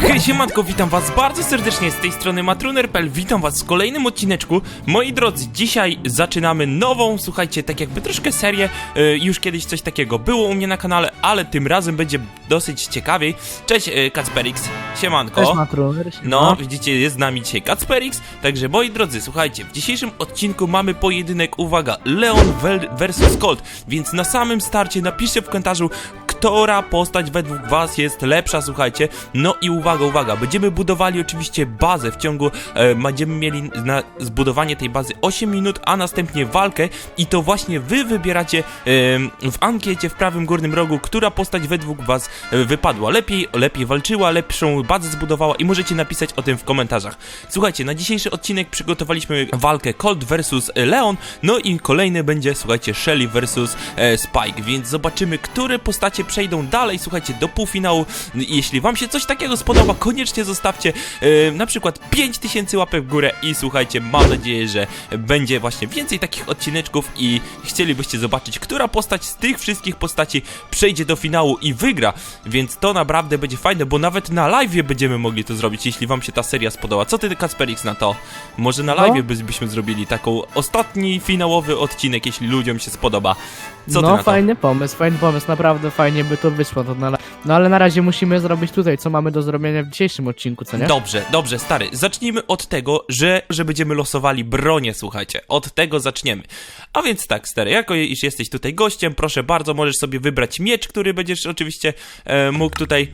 Hej siemanko, witam was bardzo serdecznie z tej strony Matruner.pl Witam was w kolejnym odcineczku Moi drodzy, dzisiaj zaczynamy nową, słuchajcie, tak jakby troszkę serię e, Już kiedyś coś takiego było u mnie na kanale, ale tym razem będzie dosyć ciekawiej Cześć e, Kacperix, siemanko Cześć Matruner. no, widzicie, jest z nami dzisiaj Kacperix. Także moi drodzy, słuchajcie, w dzisiejszym odcinku mamy pojedynek, uwaga, Leon versus Colt. Więc na samym starcie napiszcie w komentarzu, która postać według was jest lepsza, słuchajcie. No i uwaga, uwaga, będziemy budowali oczywiście bazę w ciągu, e, będziemy mieli na zbudowanie tej bazy 8 minut, a następnie walkę i to właśnie wy wybieracie em, w ankiecie w prawym górnym rogu, która postać według was e, wypadła lepiej, lepiej walczyła, lepszą bazę zbudowała i możecie napisać o tym w komentarzach. Słuchajcie, na dzisiejszy odcinek przygotowaliśmy walkę Colt versus e, Leon, no i kolejny będzie, słuchajcie, Shelly versus e, Spike, więc zobaczymy, które postacie przejdą dalej, słuchajcie, do półfinału. Jeśli wam się coś takiego spodoba, koniecznie zostawcie e, na przykład 5000 łapek w górę i słuchajcie, mam nadzieję, że będzie właśnie więcej takich odcineczków i chcielibyście zobaczyć, która postać z tych wszystkich postaci przejdzie do finału i wygra, więc to naprawdę będzie fajne, bo nawet na live będziemy mogli to zrobić, jeśli wam się ta seria spodoba. Co ty, Kasperix, na to? Może na No. live by, byśmy zrobili taką ostatni finałowy odcinek, jeśli ludziom się spodoba. Co ty no na to? fajny pomysł, fajny pomysł, naprawdę fajnie by to wyszło. To na... No ale na razie musimy zrobić tutaj, co mamy do zrobienia w dzisiejszym odcinku, co nie? Dobrze, dobrze, stary. Zacznijmy od tego, że, że będziemy losowali bronię, słuchajcie. Od tego zaczniemy. A więc tak, stary, jako iż jesteś tutaj gościem, proszę bardzo, możesz sobie wybrać miecz, który będziesz oczywiście e, mógł tutaj...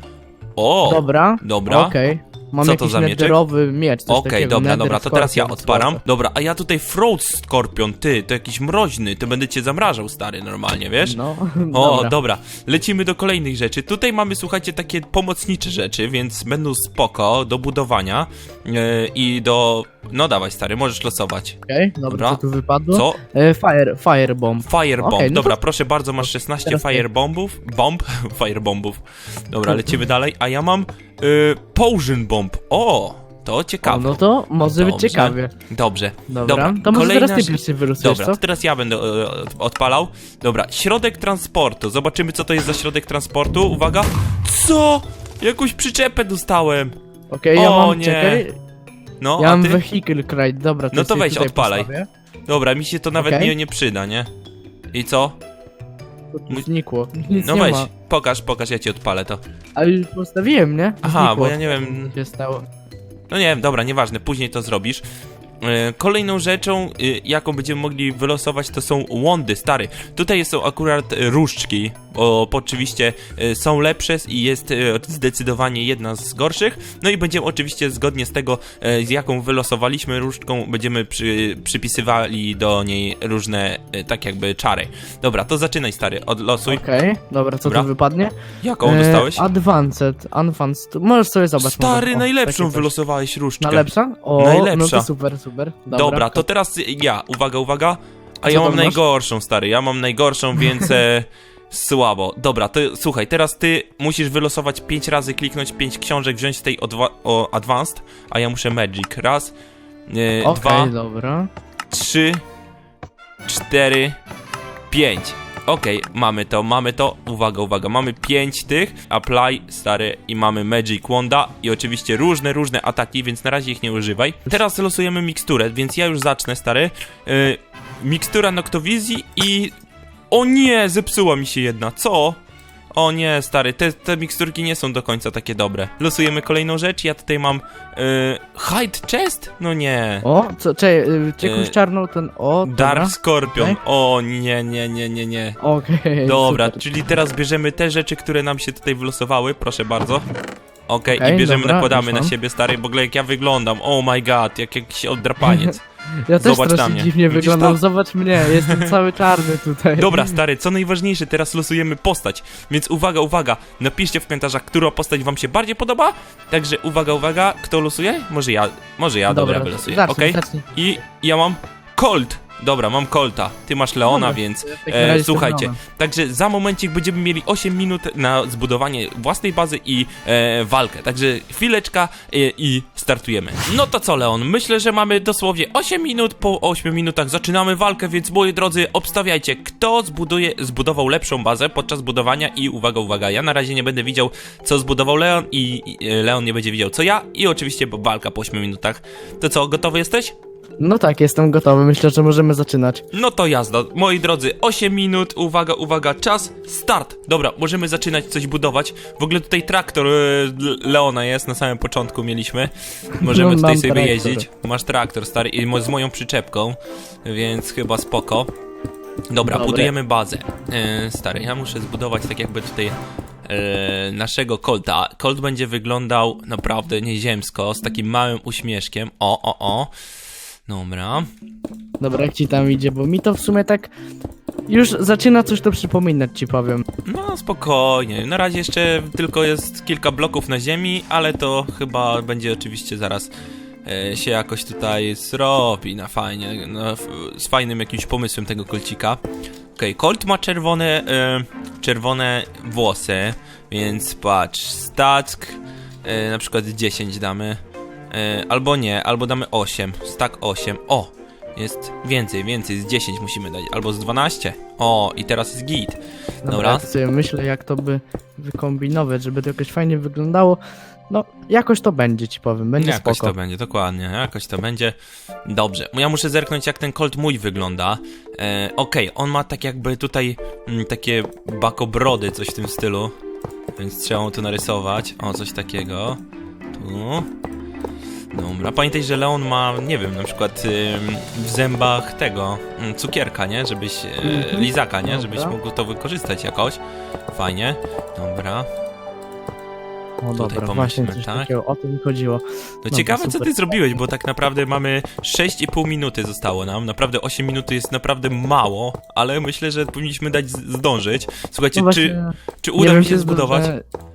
O! Dobra, Dobra. okej. Mam Co to za mieczek? miecz, coś Okej, takiego, dobra, nether dobra, to teraz ja scorpion, odparam. Dobra, a ja tutaj Frost Scorpion, ty, to jakiś mroźny, to będę cię zamrażał, stary, normalnie, wiesz? No, O, dobra. dobra. Lecimy do kolejnych rzeczy. Tutaj mamy, słuchajcie, takie pomocnicze rzeczy, więc będą spoko do budowania yy, i do... No dawaj, stary, możesz losować. Okej, dobra, Dobra. co tu wypadło? Co? E, fire, firebomb. Firebomb. Okej, no Dobra, to- proszę bardzo, masz 16 teraz ty. firebombów. Bomb? Firebombów. Dobra, lecimy dalej, a ja mam yy, Potion Bomb. O, to O, ciekawe. no to może być Dobrze. ciekawie. Dobrze. Dobra, to może kolejna teraz ty rzecz- pierwszy Dobra, co? to teraz ja będę e, odpalał. Dobra, środek transportu. Zobaczymy, co to jest za środek transportu. Uwaga. Co? Jakąś przyczepę dostałem. Okej, ja O, mam, nie. czekaj, No, ja a mam ty? vehicle crate, dobra, No to sobie weź, tutaj odpalaj. postawię. Dobra, mi się to nawet Okej. nie, nie przyda, nie? I co? To tu Znikło, nic No nie weź, ma. Pokaż, pokaż, ja ci odpalę to. Ale już postawiłem, nie? Aha, Znikło. bo ja nie wiem. Co się stało? No nie wiem, dobra, nieważne, później to zrobisz. E, Kolejną rzeczą, e, jaką będziemy mogli wylosować, to są łądy, stary. Tutaj są akurat różdżki, bo oczywiście e, są lepsze i jest zdecydowanie jedna z gorszych. No i będziemy oczywiście zgodnie z tego, z jaką wylosowaliśmy różdżką, będziemy przy, przypisywali do niej różne, tak jakby czary. Dobra, to zaczynaj, stary, odlosuj. Okej, dobra, co Dobra. tu wypadnie? Jaką dostałeś? E, advanced, advanced, możesz sobie zobaczyć. Stary. O, najlepszą wylosowałeś różdżkę. Najlepsza? O, Najlepsza. no to super, super. Dobra, Dobra, to teraz ja, uwaga, uwaga. A ja mam masz? najgorszą, stary, ja mam najgorszą, więc e, słabo. Dobra, to słuchaj, teraz ty musisz wylosować 5 razy, kliknąć 5 książek, wziąć z tej o Advanced, a ja muszę Magic. Raz, e, Okej, dwa, dobra. trzy, cztery, pięć. Okej, mamy to, mamy to. Uwaga, uwaga, mamy pięć tych. Apply, stary, i mamy Magic Wanda. I oczywiście różne, różne ataki, więc na razie ich nie używaj. Teraz losujemy miksturę, więc ja już zacznę, stary. Yy, mikstura Noctowizji i... O nie, zepsuła mi się jedna. Co? O nie, stary, te, te miksturki nie są do końca takie dobre. Losujemy kolejną rzecz, ja tutaj mam... Yy, hide chest? No nie. O, co, czekaj, y, czy jakąś czarną ten, o, dobra. Dark Scorpion. Okej. O nie, nie, nie, nie, nie. Okej, Dobra, super. czyli teraz bierzemy te rzeczy, które nam się tutaj wylosowały, proszę bardzo. Okej, Okej, i bierzemy, dobra, nakładamy już na mam. siebie, stary, w ogóle jak ja wyglądam. Oh my god, jak jakiś oddrapaniec. Ja też zobacz na strasznie mnie. dziwnie Widzisz wyglądam, to? zobacz mnie, jestem cały czarny tutaj. Dobra, stary, co najważniejsze, teraz losujemy postać. Więc uwaga, uwaga, napiszcie w komentarzach, która postać wam się bardziej podoba. Także uwaga, uwaga, kto losuje? Może ja, może ja, dobra, wylosuję, zacznij, okej? zacznij. I ja mam Colt. Dobra, mam Colta, ty masz Leona, Dobra, więc e, słuchajcie, także za momencik będziemy mieli 8 minut na zbudowanie własnej bazy i e, walkę, także chwileczka e, i startujemy. No to co Leon, myślę, że mamy dosłownie 8 minut, po 8 minutach zaczynamy walkę, więc moi drodzy, obstawiajcie, kto zbuduje, zbudował lepszą bazę podczas budowania i uwaga, uwaga, ja na razie nie będę widział, co zbudował Leon i i, e, Leon nie będzie widział, co ja i oczywiście bo walka po 8 minutach. To co, gotowy jesteś? No tak, jestem gotowy, myślę, że możemy zaczynać. No to jazda. Moi drodzy, 8 minut, uwaga, uwaga, czas, start. Dobra, możemy zaczynać coś budować. W ogóle tutaj traktor e, Le- Leona jest, na samym początku mieliśmy. Możemy No, tutaj mam sobie traktor. jeździć. Masz traktor, stary, i mo- z moją przyczepką, więc chyba spoko. Dobra, Dobre. budujemy bazę. E, stary, ja muszę zbudować tak jakby tutaj e, naszego Colta. Colt będzie wyglądał naprawdę nieziemsko, z takim małym uśmieszkiem. O, o, o. Dobra. Dobra, jak ci tam idzie, bo mi to w sumie tak już zaczyna coś to przypominać, ci powiem. No spokojnie, na razie jeszcze tylko jest kilka bloków na ziemi, ale to chyba będzie oczywiście zaraz e, się jakoś tutaj zrobi na fajnie, f, z fajnym jakimś pomysłem tego kolcika. Okej, Colt ma czerwone, e, czerwone włosy, więc patrz, stack, e, na przykład 10 damy, e, albo nie, albo damy 8, stack 8, o! Jest więcej, więcej, z 10 musimy dać, albo z 12. O, i teraz jest git. Dobra, Dobra. ja sobie myślę, jak to by wykombinować, żeby to jakoś fajnie wyglądało. No, jakoś to będzie, ci powiem, będzie jakoś spoko. to będzie, dokładnie, jakoś to będzie. Dobrze, ja muszę zerknąć jak ten Colt mój wygląda. E, Okej, on ma tak jakby tutaj mm, takie bakobrody, coś w tym stylu. Więc trzeba mu to narysować. O, coś takiego. Tu. Dobra, pamiętaj, że Leon ma, nie wiem, na przykład w zębach tego, mm, cukierka, nie? Żebyś, e, Mhm. lizaka, nie? Dobra. Żebyś mógł to wykorzystać jakoś. Fajnie. Dobra. O Tutaj dobra, pomyślmy, właśnie coś tak? takiego, o to mi chodziło. No Dobra, ciekawe, co ty zrobiłeś, bo tak naprawdę mamy 6,5 minuty zostało nam. Naprawdę 8 minut jest naprawdę mało, ale myślę, że powinniśmy dać zdążyć. Słuchajcie, No czy, właśnie, czy nie uda mi się czy zbudować?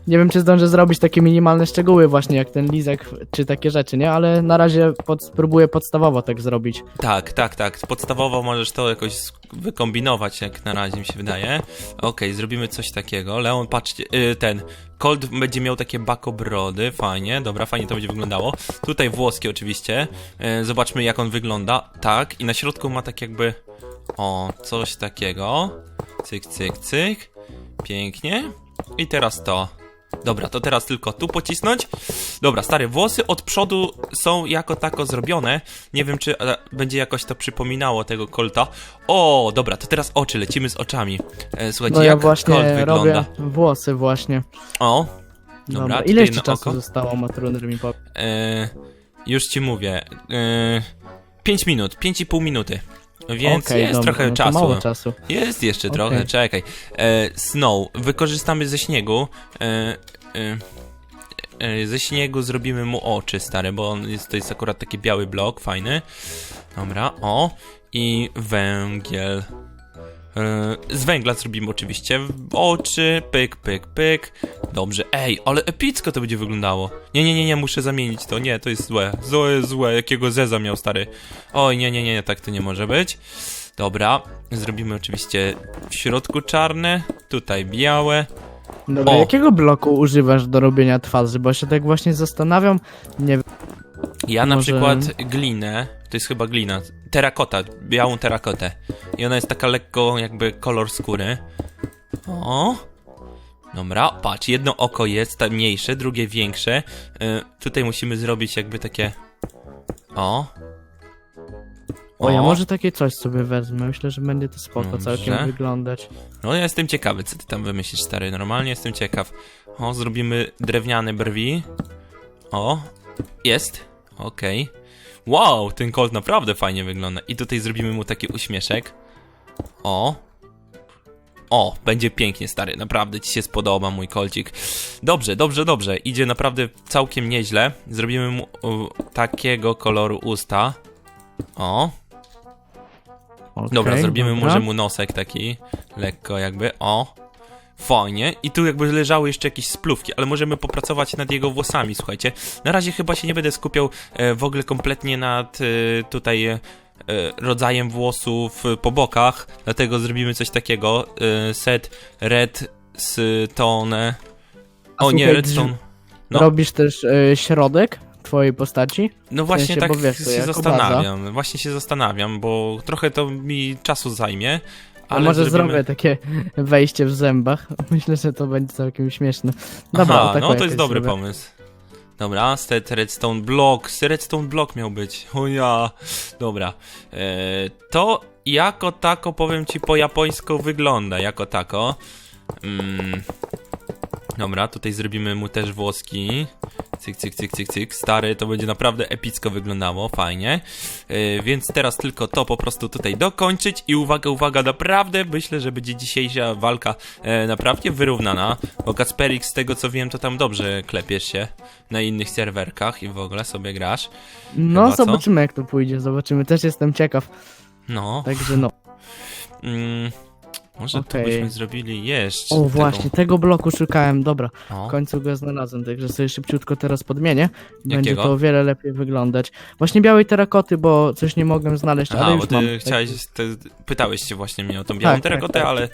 Nie wiem, czy zdążę zrobić takie minimalne szczegóły właśnie, jak ten lizek, czy takie rzeczy, nie? Ale na razie pod, spróbuję podstawowo tak zrobić. Tak, tak, tak. Podstawowo możesz to jakoś wykombinować, jak na razie mi się wydaje. Okej, zrobimy coś takiego. Leon, patrzcie, y, ten. Colt będzie miał takie bakobrody, fajnie, dobra, fajnie to będzie wyglądało. Tutaj włoski oczywiście. Y, zobaczmy, jak on wygląda. Tak, i na środku ma tak jakby. O, coś takiego. Cyk, cyk, cyk. Pięknie. I teraz to. Dobra, to teraz tylko tu pocisnąć. Dobra, stare, włosy od przodu są jako tako zrobione. Nie wiem, czy e, będzie jakoś to przypominało tego kolta. O, dobra, to teraz oczy, lecimy z oczami. E, słuchajcie, No ja jak właśnie kolt wygląda. robię włosy właśnie. O, dobra, Dobra, tutaj ile jeszcze na czasu oko. zostało, Matruner mi powie? E, już ci mówię. E, 5 minut, 5,5 minuty. Więc Okej, jest trochę no czasu. mało czasu. Jest jeszcze Okej. trochę, czekaj. E, snow, wykorzystamy ze śniegu. E, e, e, ze śniegu zrobimy mu oczy, stare, bo on jest, to jest akurat taki biały blok, fajny. Dobra, o. I węgiel. E, z węgla zrobimy oczywiście oczy, pyk, pyk, pyk. Dobrze, ej, ale epicko to będzie wyglądało. Nie, nie, nie, nie, muszę zamienić to, nie, to jest złe. Złe, złe, jakiego zeza miał stary. Oj, nie, nie, nie, nie, tak to nie może być. Dobra, zrobimy oczywiście w środku czarne, tutaj białe. Dobra, O. jakiego bloku używasz do robienia twarzy? Bo się tak właśnie zastanawiam. Nie wiem. Ja na Może- przykład glinę, to jest chyba glina, terakota, białą terakotę. I ona jest taka lekko jakby kolor skóry. O. Dobra, patrz, jedno oko jest mniejsze, drugie większe. Y, tutaj musimy zrobić jakby takie... O. O, ja może takie coś sobie wezmę. Myślę, że będzie to spoko Dobrze. całkiem wyglądać. No ja jestem ciekawy, co ty tam wymyślisz, stary. Normalnie jestem ciekaw. O, zrobimy drewniane brwi. O, jest. Okej. Wow, ten kolt naprawdę fajnie wygląda. I tutaj zrobimy mu taki uśmieszek. O. O, będzie pięknie, stary. Naprawdę ci się spodoba mój kolcik. Dobrze, dobrze, dobrze. Idzie naprawdę całkiem nieźle. Zrobimy mu u, takiego koloru usta. O, Okej, Dobra, zrobimy dobra. może mu nosek taki, lekko jakby, o. Fajnie. I tu jakby leżały jeszcze jakieś splówki, ale możemy popracować nad jego włosami, słuchajcie. Na razie chyba się nie będę skupiał e, w ogóle kompletnie nad e, tutaj e, rodzajem włosów e, po bokach, dlatego zrobimy coś takiego. E, set redstone. O nie, redstone. No. Robisz też e, środek twojej postaci? No właśnie sensie, tak wiesz, się zastanawiam. Właśnie się zastanawiam, bo trochę to mi czasu zajmie. Ale może zrobimy... zrobię takie wejście w zębach. Myślę, że to będzie całkiem śmieszne. Dobra, Aha, no to jest dobry zrobię. pomysł. Dobra, set redstone block. Redstone block miał być. O ja. Dobra. E, to jako tako powiem ci po japońsku wygląda. Jako tako. Mm. Dobra, tutaj zrobimy mu też włoski. Cyk, cyk, cyk, cyk, cyk. Stary, to będzie naprawdę epicko wyglądało, fajnie. E, więc teraz tylko to po prostu tutaj dokończyć i uwaga, uwaga, naprawdę myślę, że będzie dzisiejsza walka e, naprawdę wyrównana, bo Kasperik z tego co wiem, to tam dobrze klepiesz się na innych serwerkach i w ogóle sobie grasz. No, Chyba co? zobaczymy jak to pójdzie, zobaczymy. Też jestem ciekaw. No, Także no. mm, może tu byśmy zrobili jeszcze O tego. właśnie, tego bloku szukałem, dobra. W O, końcu go znalazłem, także sobie szybciutko teraz podmienię. Będzie Jakiego? to o wiele lepiej wyglądać. Właśnie białej terakoty, bo coś nie mogłem znaleźć, ale Aha, już bo ty mam. chciałeś, ty pytałeś się właśnie mnie o tą białą Tak, tak, terakotę, tak. ale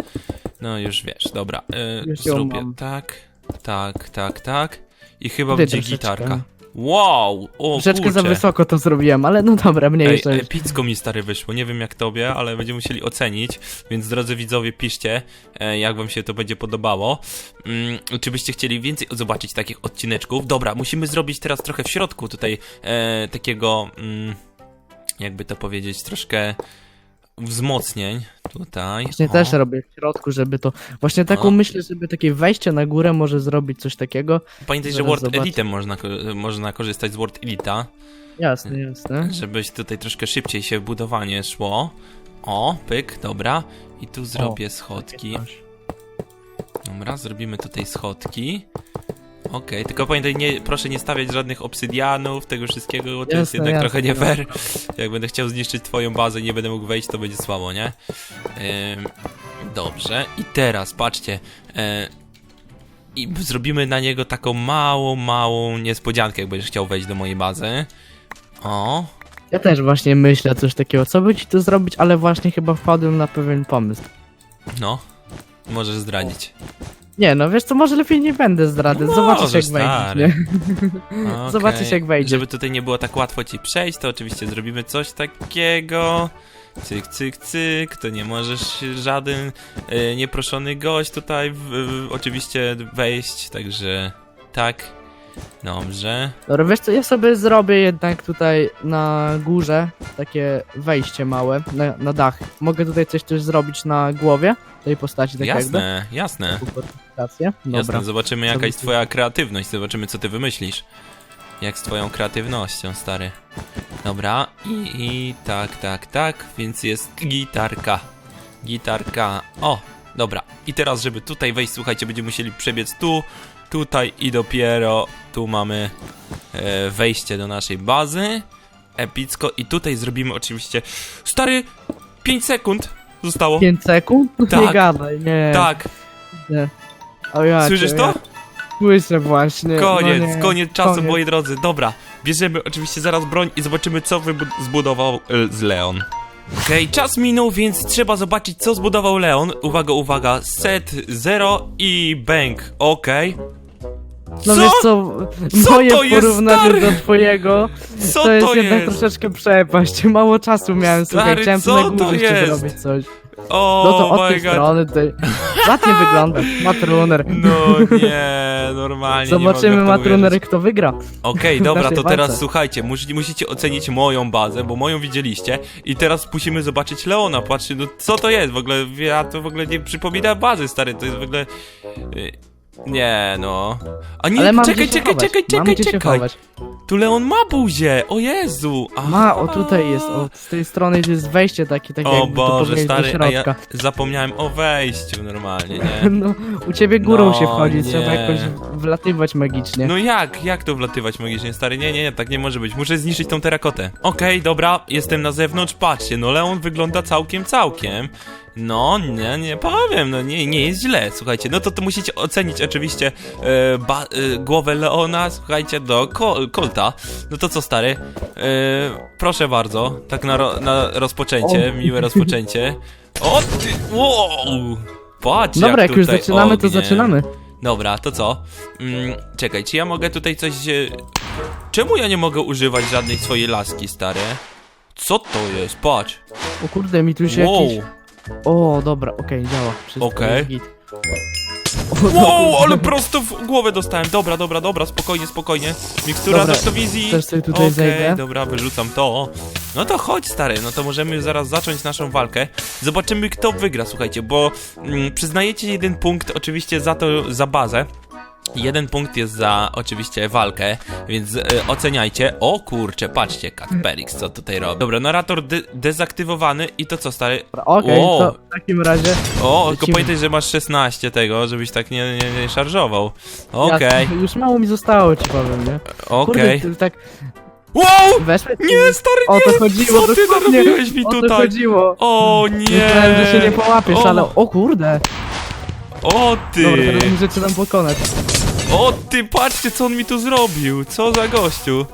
no już wiesz, dobra. Ją zrobię tak, tak, tak, tak i chyba Ty będzie troszeczkę. gitarka. Wow, o Troszeczkę za kurczę. wysoko to zrobiłem, ale no dobra, Ej, mniejsza epicko mi stary wyszło, nie wiem jak tobie, ale będziemy musieli ocenić, więc drodzy widzowie piszcie, e, jak wam się to będzie podobało. Mm, czy byście chcieli więcej zobaczyć takich odcineczków? Dobra, musimy zrobić teraz trochę w środku tutaj e, takiego, mm, jakby to powiedzieć, troszkę wzmocnień tutaj. Właśnie O. też robię w środku, żeby to... Właśnie taką O. myślę, żeby takie wejście na górę może zrobić coś takiego. Pamiętaj, że zobaczę. Elite można, można korzystać z Word Elita, Jasne, jasne. żebyś tutaj troszkę szybciej się budowanie szło. O, pyk, dobra. I tu zrobię schodki. Coś. Dobra, zrobimy tutaj schodki. Okej, tylko pamiętaj, nie, proszę nie stawiać żadnych obsydianów, tego wszystkiego, bo to jest jednak jasne, trochę nie jasne. fair. Jak będę chciał zniszczyć twoją bazę i nie będę mógł wejść, to będzie słabo, nie? Ym, dobrze, i teraz, patrzcie. E, I zrobimy na niego taką małą, małą niespodziankę, jak będziesz chciał wejść do mojej bazy. O, Ja też właśnie myślę coś takiego, co by ci tu zrobić, ale właśnie chyba wpadłem na pewien pomysł. no. Możesz zdradzić. Nie, no wiesz co, może lepiej nie będę zdradzać, No zobaczysz możesz, jak wejdziesz, stary. nie? Okej. Zobaczysz, jak wejdzie. Żeby tutaj nie było tak łatwo ci przejść, to oczywiście zrobimy coś takiego. Cyk, cyk, cyk. To nie możesz żaden e, nieproszony gość tutaj w, w, oczywiście wejść, także tak. Dobrze. Dobra, wiesz co, ja sobie zrobię jednak tutaj na górze takie wejście małe, na, na dach. Mogę tutaj coś też zrobić na głowie tej postaci, tak jakby. jasne, jasne. Fortyfikację. Dobra. Jasne, zobaczymy jaka jest twoja kreatywność, zobaczymy co ty wymyślisz. Jak z twoją kreatywnością, stary. Dobra, i, i tak, tak, tak, więc jest gitarka. Gitarka. O, dobra. I teraz, żeby tutaj wejść, słuchajcie, będziemy musieli przebiec tu, tutaj i dopiero tu mamy e, wejście do naszej bazy. Epicko. I tutaj zrobimy oczywiście... Stary, 5 sekund zostało. 5 sekund? Nie Tak. gadaj, nie. Tak, Nie. O ja słyszysz to? ja Słyszę właśnie. Koniec, no nie, koniec czasu, koniec. moi drodzy. Dobra, bierzemy oczywiście zaraz broń i zobaczymy, co zbudował e, z Leon. Okej, czas minął, więc trzeba zobaczyć, co zbudował Leon. Uwaga, uwaga, set 0 i bang. Okej. No Co? wiesz co, Co moje to jest, porównanie stary? do twojego Co to jest to jednak jest? troszeczkę przepaść. Mało czasu miałem, słuchaj, Stary, chciałem co tu na to jeszcze jest? zrobić coś. O, No to od my tej God. strony tutaj ładnie wygląda, matruner. No nie, normalnie Zobaczymy nie mogę w to matruner uwierzyć. kto wygra. Okej, dobra, naszej to teraz walce. słuchajcie, musi, musicie ocenić moją bazę, bo moją widzieliście i teraz musimy zobaczyć Leona, patrzcie, no co to jest w ogóle, ja to w ogóle nie przypomina bazy, stary, to jest w ogóle... y, Nie, no... A nie, Ale mam czekaj, gdzie się czekaj, chować. czekaj, mam czekaj, gdzie się czekaj, chować. tu Leon ma buzię, o Jezu! Aha. Ma, o tutaj jest, o z tej strony jest wejście takie, takie O jakby to Boże, powiedzieć do stary, a ja środka. zapomniałem o wejściu normalnie, nie? No, u ciebie górą No, się wchodzi, trzeba nie. jakoś wlatywać magicznie. No jak? Jak to wlatywać magicznie, stary? Nie, nie, nie, tak nie może być. Muszę zniszczyć tą terakotę. Okej, dobra, jestem na zewnątrz, patrzcie, no Leon wygląda całkiem, całkiem. No, nie, nie powiem, no nie, nie jest źle, słuchajcie, no to, to musicie ocenić oczywiście e, ba, e, głowę Leona, słuchajcie, do Col Colta. No to co, stary? E, proszę bardzo, tak na, ro, na rozpoczęcie, miłe rozpoczęcie. O ty, wow! Patrz Dobra, jak już tutaj zaczynamy, to ognie. zaczynamy. Dobra, to co? Mm, czekaj, czy ja mogę tutaj coś... E... Czemu ja nie mogę używać żadnej swojej laski, stary? Co to jest? Patrz. O kurde, mi tu się Wow. jakieś... O, dobra, okej, działa. Wszystko Okej. jest git. O, Wow, ale prosto w głowę dostałem. Dobra, dobra, dobra, spokojnie, spokojnie. Mikstura Dobra, też sobie tutaj Okej, zejdę. dobra, wyrzucam to. No to chodź, stary, no to możemy zaraz zacząć naszą walkę. Zobaczymy, kto wygra, słuchajcie, bo mm, przyznajecie jeden punkt oczywiście za to, za bazę. Jeden punkt jest za oczywiście walkę, więc e, oceniajcie. O kurczę, patrzcie, Katperix, co tutaj robi. Dobra, narrator de dezaktywowany i to co, stary? Okej, Wow. to w takim razie... O, tylko Lecimy. pamiętaj, że masz 16 tego, żebyś tak nie, nie, nie szarżował. Okej, Ja, już mało mi zostało, ci powiem, nie? okej. Ty tak Wow! weszłeś... Nie, stary, O to nie! chodziło, Co ty dosłownie. narobiłeś mi O to tutaj? chodziło. O nie! Myślałem, że się nie połapiesz, O. ale... O kurde! O Dobra, ty! teraz muszę cię tam pokonać. O ty, patrzcie co on mi tu zrobił! Co za gościu!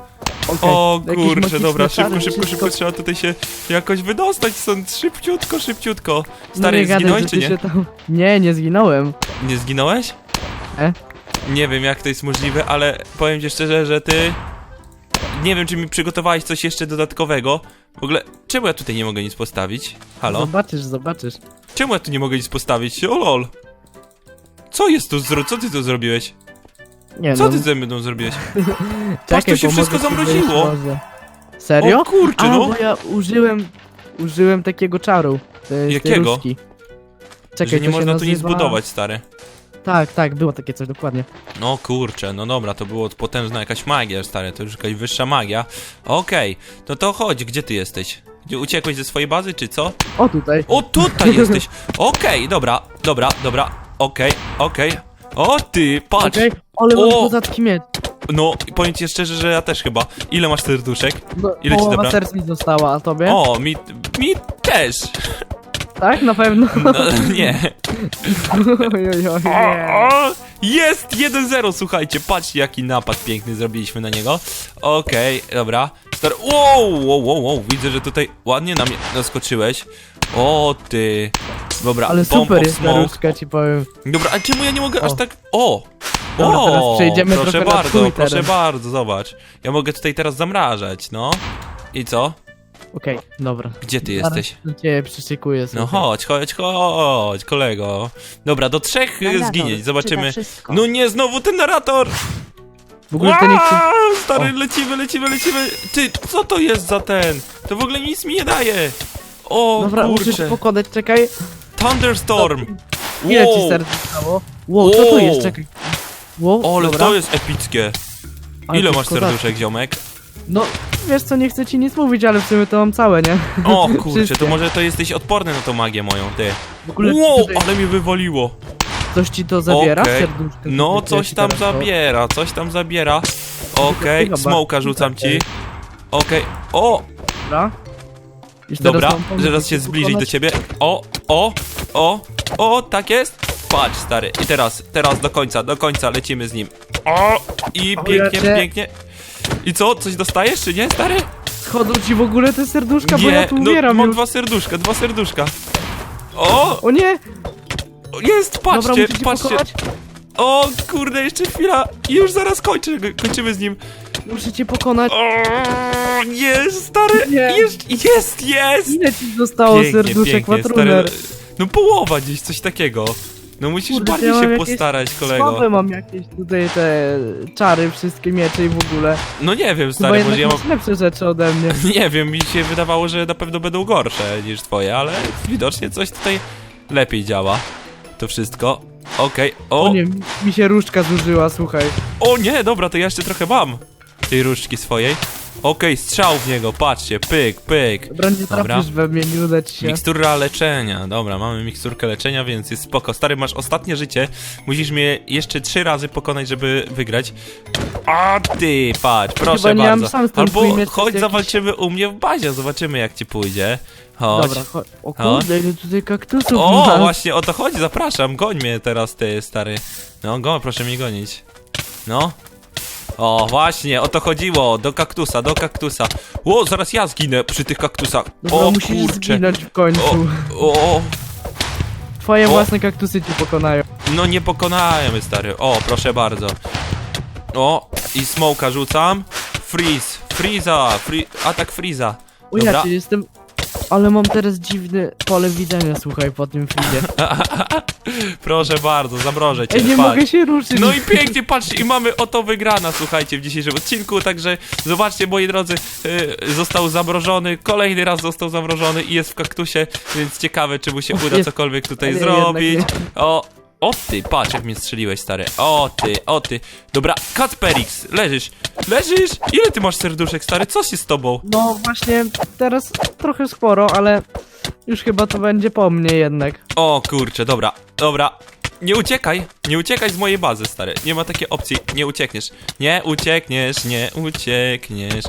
Okej, O jakieś kurczę, magiczne dobra, czary, szybko, szybko, wszystko- szybko, trzeba tutaj się jakoś wydostać stąd, szybciutko, szybciutko. Stary, nie gadaj, zginąłeś że czy ty nie? się Tam... Nie, nie zginąłem. Nie zginąłeś? E? Nie wiem jak to jest możliwe, ale powiem ci szczerze, że ty... Nie wiem, czy mi przygotowałeś coś jeszcze dodatkowego. W ogóle, czemu ja tutaj nie mogę nic postawić? Halo? Zobaczysz, zobaczysz. Czemu ja tu nie mogę nic postawić? O lol. Co jest tu zro... Co ty tu zrobiłeś? Nie Co no, ty ze mną zrobiłeś? czekaj, to się pomogę wszystko ci zamroziło. wyjść może. Serio? O kurczę, A, no. bo ja użyłem... Użyłem takiego czaru. To jest Jakiego? Czekaj, że nie to się można tu nic nazywa- zbudować, stary. Tak, tak, było takie coś, dokładnie. No kurczę, no dobra, to było potężna jakaś magia, stary, to już jakaś wyższa magia. Okej, no to chodź, gdzie ty jesteś? Gdzie uciekłeś ze swojej bazy, czy co? O, tutaj. O, tutaj jesteś! Okej, dobra, dobra, dobra, okej, okej. O ty, patrz! Okej, ale mam O! kozacki miecz. No, i powiem ci szczerze, że ja też chyba. Ile masz serduszek? No, Ile ci połowa dobra? serc mi została, a tobie? O, mi, mi też! Tak, na pewno. No, nie. oj, oj, oj, nie. O, Jest! 1-0, słuchajcie, patrzcie jaki napad piękny zrobiliśmy na niego. Okej, dobra. Star... Wow, wow, wow, wow, widzę, że tutaj ładnie na mnie naskoczyłeś. O ty. Dobra, Ale bomb super of jest ta smoke. różka, ci powiem. Dobra, a czemu ja nie mogę aż O. tak... O! Dobra, o, teraz przejdziemy proszę trochę na bardzo, twój proszę teren. bardzo, zobacz. Ja mogę tutaj teraz zamrażać, no. I co? Okej, dobra. Gdzie ty Zaraz jesteś? do ciebie przyszykuję sobie. No chodź, chodź, chodź, kolego. Dobra, do trzech y, zginieć, zobaczymy. No nie, znowu ten narrator! W ogóle to nie chcę... Aaa, Stary, lecimy, lecimy, lecimy. Ty, co to jest za ten? To w ogóle nic mi nie daje. O, Dobra, muszę się kurczę. pokonać, czekaj. Thunderstorm. Ile ci Wow, serc zostało? Wow, co to Wow. jest? Czekaj. Wow, Ale dobra. to jest epickie. Ale Ile masz serduszek, ziomek? No, wiesz co, nie chcę ci nic mówić, ale w sumie to mam całe, nie? O kurczę, to może to jesteś odporny na tą magię moją, ty. W ogóle Wow, tutaj ale mi wywaliło. coś ci to zabiera? Okej. Serduszko No, coś ci tam teraz to- zabiera, coś tam zabiera. Okej, Chyba. smoka rzucam ci. Okej. O, Dobra. Już teraz Dobra, mam pomysł, zaraz jak się to zbliżyć do pokonać. ciebie. O, o, o, o, tak jest. Patrz, stary. I teraz, teraz do końca, do końca lecimy z nim. O, i pięknie, pięknie. I co, coś dostajesz, czy nie, stary? Schodzą ci w ogóle te serduszka, bo ja tu no, umieram mam już. dwa serduszka, dwa serduszka. O, O nie! jest, Dobra, patrzcie, muszę cię patrzcie. pokonać. O, kurde, jeszcze chwila. I już zaraz kończę, kończymy z nim. Muszę cię pokonać. O, jest, stary, Nie. jest, jest, jest. Ile ci zostało serduszek, Watruner? No połowa gdzieś, coś takiego. No musisz Kurde, bardziej ja mam się jakieś postarać, kolego. Słabe mam jakieś tutaj te czary, wszystkie miecze i w ogóle. No nie wiem, Chyba stary, jednak może ja mam... masz lepsze rzeczy ode mnie. Nie wiem, mi się wydawało, że na pewno będą gorsze niż twoje, ale widocznie coś tutaj lepiej działa. To wszystko. Okej, O o, nie, mi- mi się różdżka zużyła, słuchaj. o nie, dobra, to ja jeszcze trochę mam tej różdżki swojej. Okej, strzał w niego, patrzcie, pyk, pyk. Dobra, nie Dobra. trafisz we mnie, nie uda ci się. Mikstura leczenia, dobra, mamy miksturkę leczenia, więc jest spoko. Stary, masz ostatnie życie, musisz mnie jeszcze trzy razy pokonać, żeby wygrać. A ty, patrz, proszę nie mam bardzo. ten Albo chodź, jakiś- zawalczymy u mnie w bazie, zobaczymy jak ci pójdzie. Chodź. Dobra, chodź. O kurde, ile tutaj kaktusów O, właśnie o to chodzi, zapraszam, goń mnie teraz ty, stary. No, go, proszę mnie gonić. No. O, właśnie, o to chodziło, do kaktusa, do kaktusa. Ło, zaraz ja zginę przy tych kaktusach. Dobra, o, musisz kurczę. zginąć w końcu. O, o, Twoje o. własne kaktusy cię pokonają. no nie pokonajemy, stary. O, proszę bardzo. O, i smoka rzucam. Freeze, Freeza, free, atak Freeza. O Dobra. ja cię jestem... Ale mam teraz dziwne pole widzenia, słuchaj, po tym filmie. Proszę bardzo, zamrożę cię. Ej, nie patrz. mogę się ruszyć. No i pięknie, patrzcie, i mamy oto wygrana, słuchajcie, w dzisiejszym odcinku, także zobaczcie, moi drodzy, y, został zamrożony, kolejny raz został zamrożony i jest w kaktusie, więc ciekawe, czy mu się uda cokolwiek tutaj Ale zrobić. O, o ty, patrz jak mnie strzeliłeś, stary, o ty, o ty. Dobra, Kacperix, leżysz, leżysz? Ile ty masz serduszek, stary, co się z tobą? No właśnie, teraz trochę sporo, ale już chyba to będzie po mnie jednak. O kurczę, dobra, dobra. Nie uciekaj, nie uciekaj z mojej bazy, stary. Nie ma takiej opcji, nie uciekniesz. Nie uciekniesz, nie uciekniesz.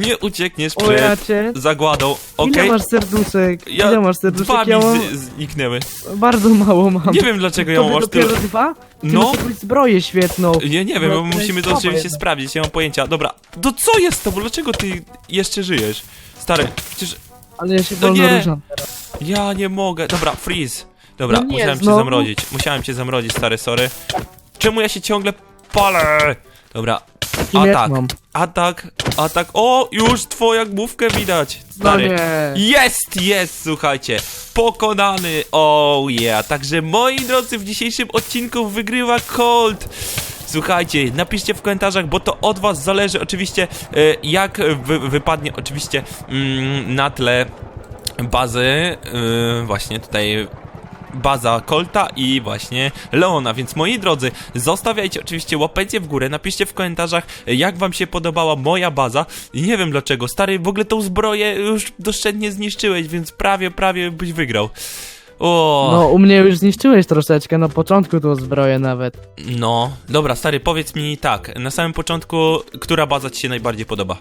Nie uciekniesz O ja przed cię. zagładą, Ile okej? masz serduszek? Ja- Ile masz Dwa serduszek? mi Ja mam z- zniknęły. bardzo mało mam. Nie wiem dlaczego ja mam aż dopiero tyle. dwa? Ty No. masz jakąś zbroję świetną. Nie, nie wiem, No, bo to musimy to oczywiście jednak. sprawdzić, nie mam pojęcia. Dobra, to co jest z tobą? Dlaczego ty jeszcze żyjesz? Stary, przecież Ale ja się No wolno nie. ruszam. ja nie mogę. Dobra, freeze. Dobra, No nie, musiałem cię znowu? zamrozić. Musiałem cię zamrozić, stary, sorry. Czemu ja się ciągle palę? Dobra, atak. mam. Atak, atak. O, już twoją główkę widać, No stary. nie. Jest, jest, słuchajcie. Pokonany. Oh yeah. Także moi drodzy, w dzisiejszym odcinku wygrywa Colt. Słuchajcie, napiszcie w komentarzach, bo to od was zależy oczywiście, e, jak wy, wypadnie oczywiście mm, na tle bazy, e, właśnie tutaj baza Colta i właśnie Leona, więc moi drodzy, zostawiajcie oczywiście łapecie w górę, napiszcie w komentarzach, jak wam się podobała moja baza i nie wiem dlaczego, stary, w ogóle tą zbroję już doszczętnie zniszczyłeś, więc prawie, prawie byś wygrał. O, No, u mnie już zniszczyłeś troszeczkę, na początku tą zbroję nawet. no, dobra, stary, powiedz mi tak, na samym początku, która baza ci się najbardziej podoba?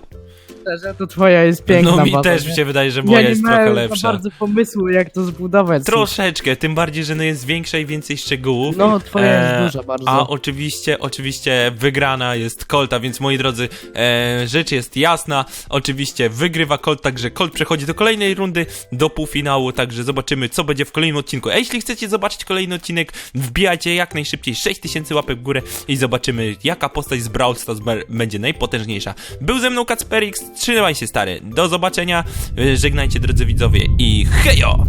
Szczerze, to twoja jest piękna no mi też nie? mi się wydaje, że ja moja nie jest trochę lepsza. bardzo pomysłu, jak to zbudować. Troszeczkę, tym bardziej, że no jest większa i więcej szczegółów. No, twoja E, jest duża bardzo. A oczywiście, oczywiście wygrana jest Colta, więc moi drodzy, e, rzecz jest jasna. Oczywiście wygrywa Colt, także Colt przechodzi do kolejnej rundy, do półfinału, także zobaczymy, co będzie w kolejnym odcinku. A jeśli chcecie zobaczyć kolejny odcinek, wbijajcie jak najszybciej 6000 łapek w górę i zobaczymy, jaka postać z Brawl Stars będzie najpotężniejsza. Był ze mną Kacperix, trzymaj się stary, do zobaczenia, e, żegnajcie drodzy widzowie i hejo!